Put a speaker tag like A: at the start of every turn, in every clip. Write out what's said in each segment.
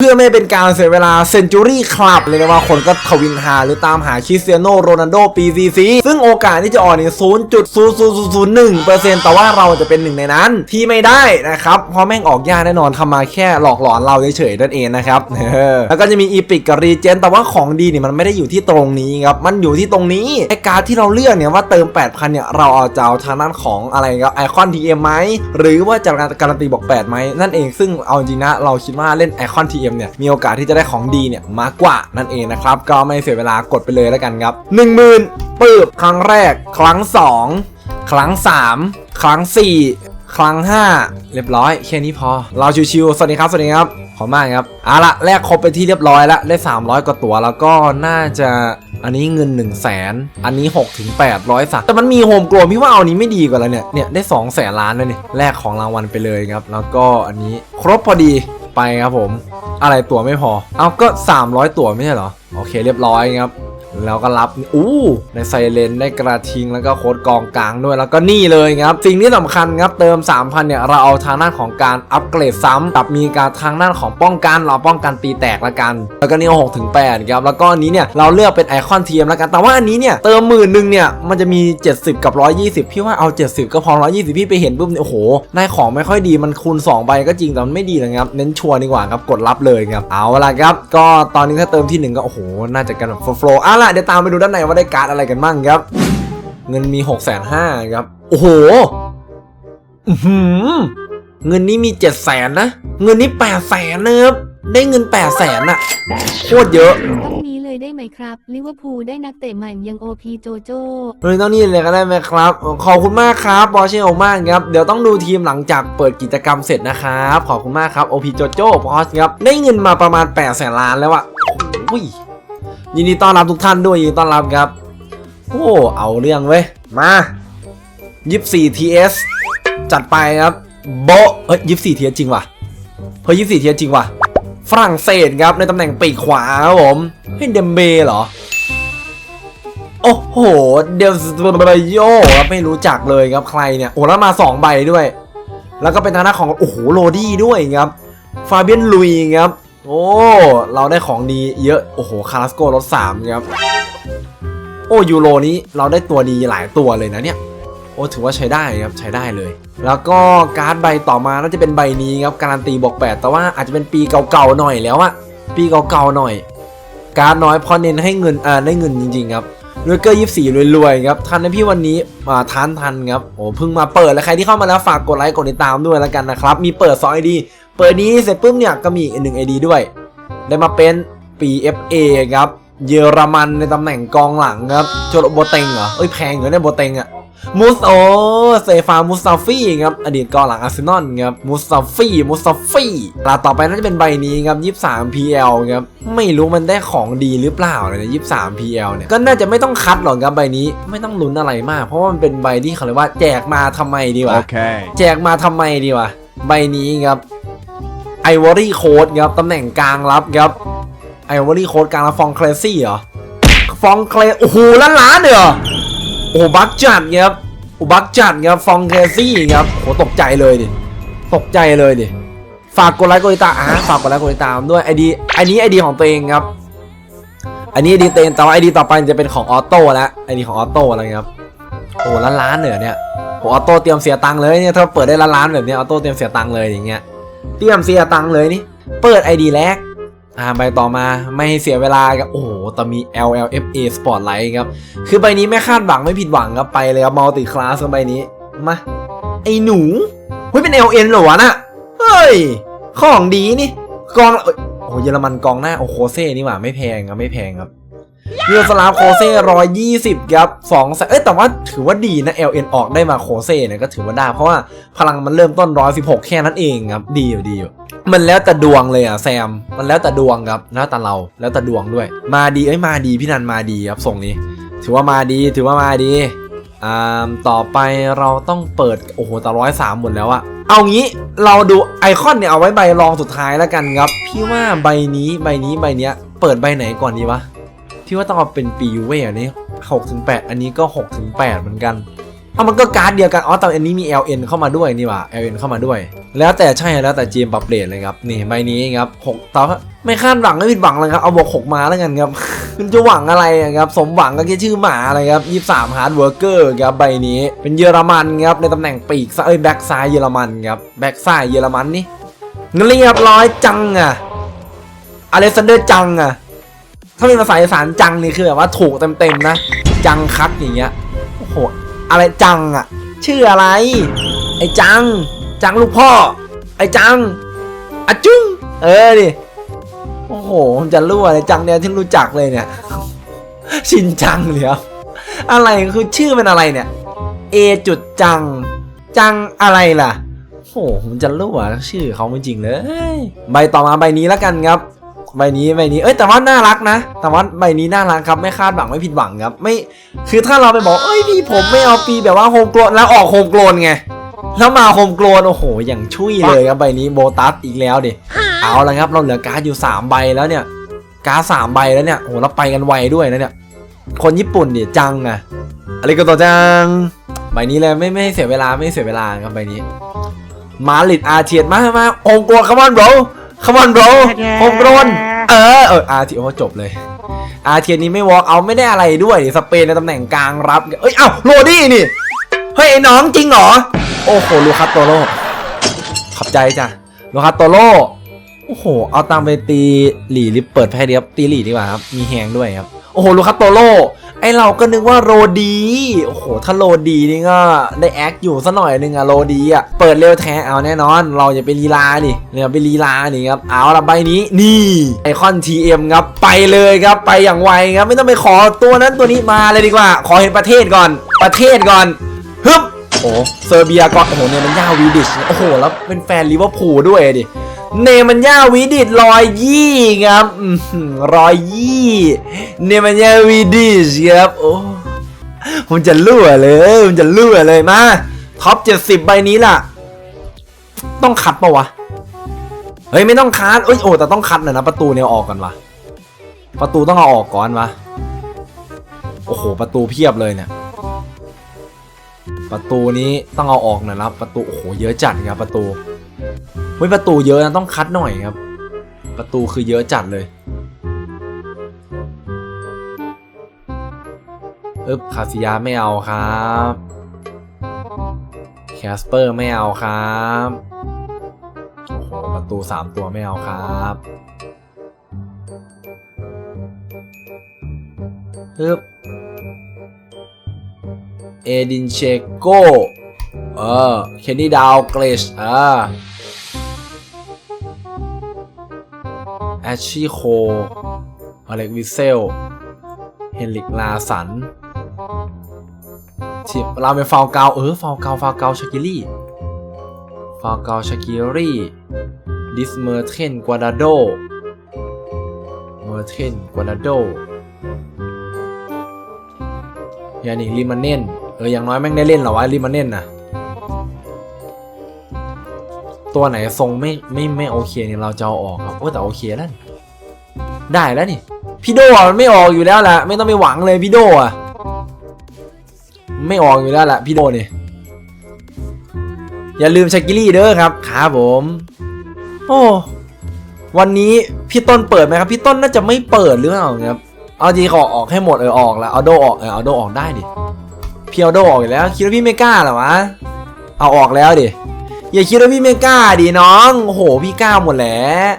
A: เพื่อไม่เป็นการเสียเวลาเซนจูรี่คลับเลยนะว่าคนก็ทวินหาหรือตามหาคริสเตียโนโรนัลโดปีซีซีซึ่งโอกาสที่จะออกเนี่ย0.0001%แต่ว่าเราจะเป็นหนึ่งในนั้นที่ไม่ได้นะครับ เพราะแม่งออกยากแน่นอนทำมาแค่หลอกหลอนเราเฉยๆนั่นเองนะครับแล้วก็จะมีอีพิกกับรีเจนแต่ว่าของดีเนี่ยมันไม่ได้อยู่ที่ตรงนี้ครับ มันอยู่ที่ตรงนี้ไอการที่เราเลือกเนี่ยว่าเติม 8,000 เนี่ยเราเอาจะเอาทางด้านของอะไรครับไอคอนทีเอ็มไหมหรือว่าจะการันตีบอก8ไหมนั่นเองซึ่งเอาจริงนะเราคิดว่าเล่นไอคอนทีเอ็มเนี่ยมีโอกาสที่จะได้ของดีเนี่ยมากกว่านั่นเองนะครับ ก็ไม่เสียเวลากดไปเลยแล้วกันครับ 10,000ปืบครั้งแรก ครั้ง 2 ครั้ง 3 ครั้ง 4ครั้ง 5 เรียบร้อย แค่นี้พอ เราชิวๆ สวัสดีครับ สวัสดีครับ ขอบคุณมากครับเอาละแลกครบไปที่เรียบร้อยแล้วได้ 300 กว่าตัวแล้วก็น่าจะอันนี้เงิน 1 0 0 0 0แสนอันนี้6ถึง800สักแต่มันมีโฮมโกลพี่ว่าเอานี้ไม่ดีกว่าแล้วเนี่ยเนี่ยได้2แสนล้านแล้วเนี่ยแลกของรางวัลไปเลยครับ แล้วก็อันนี้ครบพอดี ไปครับผม อะไรตัวไม่พอ เอาก็ 300 ตัวไม่ใช่เหรอ โอเคเรียบร้อยครับ แล้วก็รับอู้ในไซเลนได้กระทิงแล้วก็โค้ดกองกลางด้วยแล้วก็นี่เลยครับสิ่งที่สำคัญครับเติม 3,000เนี่ยเราเอาทางด้านของการอัปเกรดซ้ำกับมีการทางด้านของป้องกันเราป้องกันตีแตกละกัน แล้วก็นี่6ถึง8ครับแล้วก็อันนี้เนี่ยเราเลือกเป็นไอคอนเทียมแล้วกันแต่ว่าอันนี้เนี่ยเติมหมื่นหนึ่งเนี่ยมันจะมี 70 กับ 120 พี่ว่าเอา 70 ก็พอ 120 พี่ไปเห็นปุ๊บเนี่ยโอ้โหได้ของไม่ค่อยดีมันคูณ2ใบก็จริงแต่มันไม่ดีเลยครับเน้นชัวร์ดีกว่าครับกดรับเลยครับเอาละครับก็ตอนนี้ถ้าเติมที่หนึ่งก็โอ้โหน่าจะกันแบบโฟล์อะล่ะเดี๋ยวตามไปดูด้านในว่าได้การ์ดอะไรกันบ้างครับ เงินมี6กแสนห้าครับ โอ้โหอื้อหือเงินนี้มี7จ็ดแสนนะ เงินนี้8ปดแสนนะครับ ได้เงิน8ปดแสนอะโคตรเยอะ
B: พรุ่งนี้เลยได้ไหมครับ ลิเวอร์พูลได้นักเตะใหม่ยังโอพีโจโจ
A: เลยต้องนี่เลยก็ได้ไหมครับ ขอบคุณมากครับบอเชลมากครับ เดี๋ยวต้องดูทีมหลังจากเปิดกิจกรรมเสร็จนะครับ ขอบคุณมากครับ OP โจโจ้พอสครับ ได้เงินมาประมาณ8ปดแสนล้านแล้วอะโอ้ย ยินดีต้อนรับทุกท่านด้วยยินดีต้อนรับครับ โอ้เอาเรื่องเว้ย มา24 TS จัดไปครับโบเฮ้ย24 TS จริงว่ะเฮ้ย24 TS จริงว่ะฝรั่งเศสครับในตำแหน่งปีกขวาครับผมเฮ้ยเดมเบเหรอ โอ้โห เดลสเบโยครับไม่รู้จักเลยครับใครเนี่ย โอ้แล้วมา2ใบด้วย แล้วก็เป็นทางด้านของ โอ้โห โรดี้ด้วยครับ ฟาเบียนลุยครับ โอ้ เราได้ของดีเยอะ โอ้โห คาราสโกลด3ครับ โอ้ยูโรนี้เราได้ตัวดีหลายตัวเลยนะเนี่ย โอ้ถือว่าใช้ได้ครับ ใช้ได้เลย แล้วก็การ์ดใบต่อมาน่าจะเป็นใบนี้ครับ การันตีบอกแปดแต่ว่าอาจจะเป็นปีเก่าๆหน่อยแล้วอะปีเก่าๆหน่อย การ์ดน้อยพราะเน้นให้เงินอ่าได้เงินจริงๆครับด้วยเกอร์ยี่สี่รวยๆครับทันนะพี่วันนี้มาทานทันครับโอ้เพิ่งมาเปิดแล้วใครที่เข้ามาแล้วฝากกดไลค์กดติดตามด้วยแล้วกันนะครับมีเปิด2 ID เปิดนี้เสร็จปุ๊บเนี่ยก็มีอีกหนึ่ง ID ด้วย ได้มาเป็นปี FA ครับเยอรมันในตำแหน่งกองหลังครับโจโรโบเตงเหรอเอ้ยแพงเหรอเนี่ยโบเตงอะมูสโอเซฟามูสซาฟี่ครับอดีตกองหลังอาร์เซนอลครับมูสซาฟี่มูสซาฟี่ลาต่อไปน่าจะเป็นใบนี้ครับ23 PL ครับไม่รู้มันได้ของดีหรือเปล่าเลยนะ23 PL เนี่ยก็น่าจะไม่ต้องคัดหรอกครับใบนี้ไม่ต้องลุ้นอะไรมาก เพราะว่ามันเป็นใบที่เขาเรียกว่าแจกมาทำไมดีวะ
C: Okay.
A: แจกมาทำไมดีวะใบนี้ครับไอวอรี่โค้ดครับตำแหน่งกลางรับครับไอวอรี่โค้ดกลางรับฟองเคลซี่เหรอฟองเคลโอ้โหล้านล้านเหรอโอ้บักจัดครับโอ้บักจัดครับฟองเคลซี่ครับโหตกใจเลยดิตกใจเลยดิฝากกดไลค์กดติดตามอะฝากกดไลค์กดติดตามด้วยไอดีไอนี้ไอดีของตัวเองครับ อันนี้ไอดีเต็งแต่ว่าไอดีต่อไปจะเป็นของออโต้แล้วไอดีของออโต้อะไรครับโอ้ล้านล้านเหรอเนี่ยโหออโต้เตรียมเสียตังค์เลยเนี่ยถ้าเปิดได้ล้านล้านแบบเนี้ยออโต้เตรียมเสียตังค์เลยอย่างเงี้ย เตรียมเสียตังค์เลยนี่ เปิด ID แรกอ่าใบต่อมาไม่เสียเวลาครับโอ้โหแต่มี LLFA Spotlight ครับ คือใบนี้ไม่คาดหวังไม่ผิดหวังครับไปเลยครับมัลติคลาสใบนี้ มา ไอหนูเฮ้ยเป็น LN เหรอวะน่ะ เฮ้ย ของดีนี่ กอง โอ้เยอรมันกองหน้า โอ้โคเซ่นี่หว่าไม่แพงครับไม่แพงครับ เรือสลาฟโคเซ่ร้อยยี่สิบครับสองเอ้ยแต่ว่าถือว่าดีนะ LN ออกได้มาโคเซ่เนี่ยก็ถือว่าได้เพราะว่าพลังมันเริ่มต้นร้อยสิบหกแค่นั้นเองครับ ดีอยู่ดีอยู่มันแล้วแต่ดวงเลยอะแซม มันแล้วแต่ดวงครับแล้วแต่เราแล้วแต่ดวงด้วย มาดีเอ้ยมาดีพี่นันมาดีครับส่งนี้ ถือว่ามาดีถือว่ามาดีอ่าต่อไปเราต้องเปิดโอ้โหแต่ร้อยสามหมดแล้วอะเอางี้เราดูไอคอนเนี่ยเอาไว้ใบรองสุดท้ายแล้วกันครับ พี่ว่าใบนี้ใบนี้ใบเนี้ย เปิดใบไหนก่อนดีวะ พี่ว่าต้องเอาเป็นปียูเว่อันนี้หกถึงแปดอันนี้ก็หกถึงแปดเหมือนกันเอามันก็การ์ดเดียวกันอ๋อแต่อันนี้มี LN เข้ามาด้วยนี่ว่า LN เข้ามาด้วย แล้วแต่ใช่แล้วแต่จีมปรับเปลี่ยนเลยครับนี่ใบนี้ครับหกตอไม่คาดหวังไม่ผิดหวังเลยครับเอาบวกหกมาแล้วกันครับคุณจะหวังอะไรครับสมหวังก็แค่ชื่อหมาอะไรครับยี่สามฮาร์ดเวิร์กเกอร์ครับใบนี้เป็นเยอรมันครับในตำแหน่งปีกซ้ายเอ้ยแบ็กซ้ายเยอรมันครับแบ็กซ้ายเยอรมันนี่เรียบร้อยจังอะอเลซานเดอร์จังอะ ถ้าเป็นภาษาอีสานจังนี่คือแบบว่าถูกเต็มๆนะ จังคักอย่างเงี้ยโอ้โหอะไรจังอะชื่ออะไร ไอ้จัง จังลูกพ่อ ไอ้จังอะจุ้งเออดิโอ้โหผมจะรู้อะไรจังเนี่ยที่รู้จักเลยเนี่ย ชินจังเลยครับอะไรคือชื่อเป็นอะไรเนี่ยเอจุดจัง จังอะไรล่ะโอ้โหผมจะรู้ว่าชื่อเขาจริงเลย ใบต่อมาใบนี้แล้วกันครับ ใบนี้ใบนี้ เอ้ยแต่ว่าน่ารักนะ แต่ว่าใบนี้น่ารักครับไม่คาดหวังไม่ผิดหวังครับ ไม่ คือถ้าเราไปบอก เอ้ยพี่ผมไม่เอาปีแบบว่าโฮมโกลนแล้วออกโฮมโกลนไง แล้วมาโฮมโกลนโอ้โห อย่างชุยเลยครับใบนี้โบตัสอีกแล้วดิ เอาละครับเราเหลือการ์ดอยู่ 3 ใบแล้วเนี่ย การ์ดสามใบแล้วเนี่ย โอ้โหเราไปกันไวด้วยนะเนี่ย คนญี่ปุ่นเนี่ยจังอะอะไรก็ต่อจัง ใบนี้เลยไม่ไม่เสียเวลาไม่เสียเวลาครับใบนี้ มาลิดอาเทียนมามาโฮมโกลนคัมอนบร คัมอนโบรโฮมโกลนเออเอออาเทียนโอ้จบเลยอาเทียนนี้ไม่วอล์กเอาไม่ได้อะไรด้วยสเปนในตำแหน่งกลางรับ เอ้ยเอ้าโรดี้นี่ เฮ้ยไอ้น้องจริงเหรอ โอ้โหลูคัสโตโร่ขอบใจจ้ะลูคัสโตโร่โอ้โห เอาตังค์ไปตีหลีริบเปิดแพ้เดียบตีหลีดีกว่าครับ มีแฮงด้วยครับ โอ้โหลูคัสโตโร่ ไอเราก็นึกว่าโรดี โอ้โห ถ้าโรดีนี่ก็ได้แอคอยู่ซะหน่อยนึงอะโรดีอะเปิดเร็วแท้เอาแน่นอน เราอย่าไปลีลาดิเนี่ยไปลีลานี่ครับ เอาละใบนี้ นี่ไอคอน TM ครับ ไปเลยครับ ไปอย่างไวครับ ไม่ต้องไปขอตัวนั้นตัวนี้มาเลยดีกว่า ขอเห็นประเทศก่อน ประเทศก่อน ฮึบโอ้เซอร์เบียก่อน โอ้โหเนี่ยมันย่าวีดิช โอ้โห แล้วเป็นแฟนลิเวอร์พูลด้วยดิ เนมันย่าวีดิชรอยยี่ครับอือหือรอยยี่เนมันย่าวีดิชครับโอ้ผมจะรั่วเลยผมจะรั่วเลยมาท็อป70ใบนี้ล่ะ ต้องคัดปะวะเฮ้ยไม่ต้องคัดเอ้ยโอ้แต่ต้องคัดหน่อยนะประตูเนี่ยออกก่อนวะประตูต้องเอาออกก่อนวะโอ้โหประตูเพียบเลยเนี่ย ประตูนี้ต้องเอาออกหน่อยนะประตูโอ้โหเยอะจัดครับประตู เฮ้ยประตูเยอะนะต้องคัดหน่อยครับ ประตูคือเยอะจัดเลยอึบคาซิยาไม่เอาครับแคสเปอร์ไม่เอาครับโอ้โหประตูสามตัวไม่เอาครับอึบเอดินเชโก เออ เคนนี่ดาวเกรชเออแอชชี่โค อเล็กวิเซล เฮนริกลาสันที่เราเป็นฟาวเกาเออ ฟาวเกาฟาวเกาชากิลี่ ฟาวเกาชากิลี่ ดิสเมอร์เทนกวาดาโด เมอร์เทนกวาดาโดยานิลิมันเน่น เออ อย่างน้อยแม่งได้เล่นเหรอวะลิมันเน่นนะ ตัวไหนทรงไม่ไม่ไม่โอเคเนี่ยเราจะเอาออกครับโอ้แต่โอเคแล้ว ได้แล้วนี่พี่โดมันไม่ออกอยู่แล้วแหละไม่ต้องไปหวังเลยพี่โดอะไม่ออกอยู่แล้วแหละพี่โดเนี่ยอย่าลืมชากิลี่เด้อครับครับผม โอ้วันนี้พี่ต้นเปิดไหมครับพี่ต้นน่าจะไม่เปิดหรือเปล่าครับเอาจีขอออกให้หมดเออออกแล้วเอาโดออกเออเอาโดออกได้ดิพี่เอาโดออกอยู่แล้วคิดว่าพี่ไม่กล้าหรอวะเอาออกแล้วดิ อย่าคิดว่าพี่ไม่กล้าดิน้อง โอ้โห พี่กล้าหมดแล้ว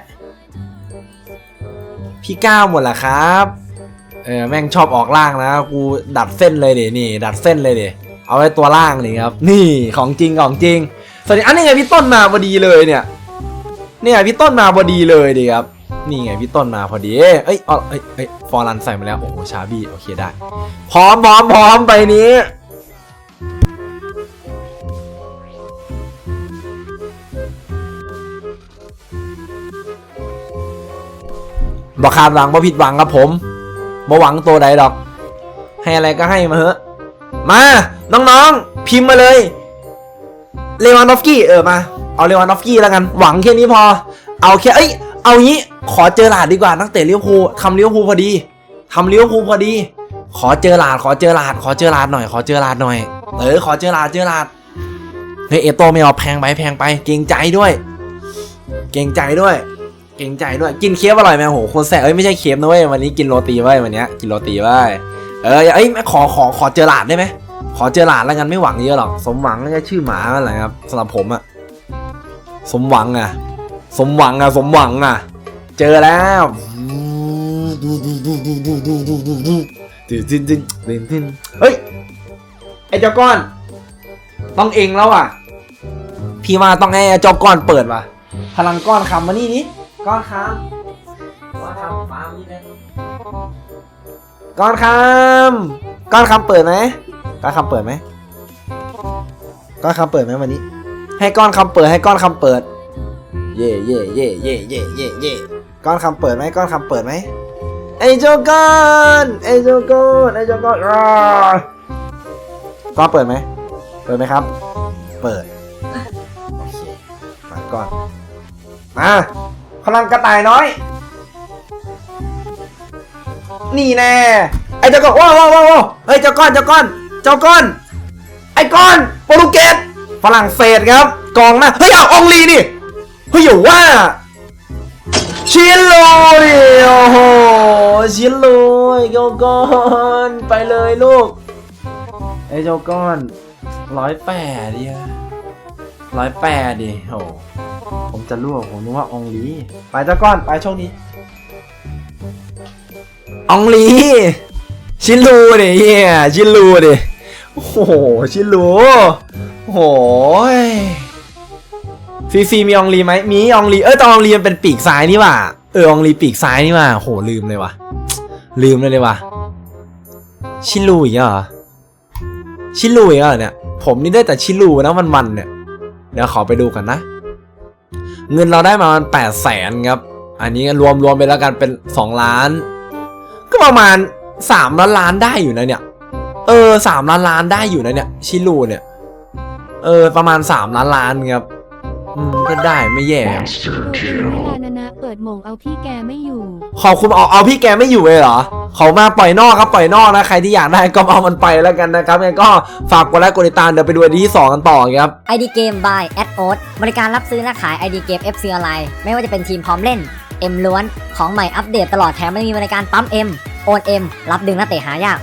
A: พี่กล้าหมดละครับ เออแม่งชอบออกล่างนะ กูดัดเส้นเลยดินี่ ดัดเส้นเลยดิเอาไว้ตัวล่างนี่ครับ นี่ของจริงของจริงสวัสดีอันนี้ไงพี่ต้นมาพอดีเลยเนี่ย เนี่ยพี่ต้นมาพอดีเลยดิครับ นี่ไงพี่ต้นมาพอดี เอ้ยอ้ยเอเอ้ยเอ้ยฟอร์รันใส่มาแล้ว โอ้โหชาบี้โอเคได้ พร้อมพร้อมพร้อมไปนี้ บอกขาดหวังบ่ผิดหวังครับผมบ่หวังตัวใดดอก ให้อะไรก็ให้มาเถอะมา น้องๆ พิมพ์มาเลย เลวานดอฟกี้เออมา เอาเลวานดอฟกี้แล้วกัน หวังแค่นี้พอ เอาแค่ เอ้ย เอางี้ ขอเจอหลาดดีกว่า นักเตะเลี้ยวภูทำเลี้ยวภูพอดีทำเลี้ยวภูพอดี ขอเจอหลาด ขอเจอหลาด ขอเจอหลาดหน่อย ขอเจอหลาดหน่อย เออ ขอเจอหลาด เจอหลาด เฮ้ยเอโตไม่เอาแพงไป แพงไป เกรงใจด้วย เกรงใจด้วย เกรงใจด้วยกินเคี๊ยวอร่อยไหมโหโคนแสบเอ้ยไม่ใช่เคี๊ยวนะเว้ยวันนี้กินโรตีไว้วันเนี้ยกินโรตีไว้เออเอ้ยขอขอขอเจอหลาดได้ไหมขอเจอหลาดแล้วกันไม่หวังเยอะหรอกสมหวังน่ชื่อหมาอะไรครับสำหรับผมอะสมหวังอะสมหวังอะสมหวังอะเจอแล้วตื่นตื่นตื่นตื่นตื่นเฮ้ยไอ้เจ้าก้อน ต้องเองแล้วอะ พี่ว่าต้องให้เจ้าก้อนเปิดว่ะพลังก้อนคำมานี่นี่ ก้อนคำก้อนคำมานี่นะก้อนคำก้อนคำเปิดไหมก้อนคำเปิดไหมก้อนคำเปิดไหมวันนี้ ให้ก้อนคำเปิดให้ก้อนคำเปิด เย่เย่เย่เย่เย่เย่เย่ก้อนคำเปิดไหมก้อนคำเปิดไหมไอ้เจ้าก้อนไอ้เจ้าก้อนไอ้เจ้าก้อนอ่าก้อนเปิดไหมเปิดไหมครับ เปิดโอเคมาก่อนมาพ ลังกระต่ายน้อย นี่แน่ ไอ้เจ้าก้อนว้าวว้าวว้าวเฮ้ยเจ้าก้อนเจ้าก้อน เจ้าก้อน ไอ้ก้อนโปรตุเกสฝรั่งเศสครับ กองหน้าเฮ้ยเอาอองลีนี่เฮ้ยอย่าว่าชิลโลดิโอ้โหชิลโลเจ้าก้อนไปเลยลูกไอ้เจ้าก้อนร้อยแปดเดียร้อยแปดดิโห ผมจะลวผมนึกว่าองลีไปเจ้าก้อนไปโชคดีอองลี ชิลูดิเฮียชิลูดิโอ้โหชิลูโอ้โหซีซีมีองลีไหมมีองลีเออต่อองลีมันเป็นปีกซ้ายนี่ว่าเออองลีปีกซ้ายนี่ว่าโหลืมเลยว่ะลืมเลยเลยว่ะชิลูอีกเหรอชิลูอีกเหรอเนี่ยผมนี่ได้แต่ชิลูนะวันๆเนี่ยเดี๋ยวขอไปดูกันนะ เงินเราได้มาประมาณแปดแสนครับ อันนี้รวมรวมไปแล้วกันเป็นสองล้าน ก็ประมาณสามล้านล้านได้อยู่นะเนี่ย เออสามล้านล้านได้อยู่นะเนี่ย ชิลูเนี่ย เออประมาณสามล้านล้านครับ อืมก็ได้ไม่แย่ครับ
B: ตัวเองไม่ลานานะเปิดหมงเอาพี่แกไม่อยู่
A: ขอบคุณเอาเอาพี่แกไม่อยู่เลยเหรอเขามาปล่อยนอกครับปล่อยนอกนะใครที่อยากได้ก็เอามันไปแล้วกันนะครับยังไงก็ฝากกดไลค์กดติดตามเดี๋ยวไปดูอันที่สองกันต่อครับ
C: ID Game by a d o s บริการรับซื้อและขาย ID Game FC ออนไลน์ไม่ว่าจะเป็นทีมพร้อมเล่น M ล้วน ของใหม่อัปเดตตลอดแถมยังมีบริการปั๊ม M โอน M รับดึงนักเตะหายาก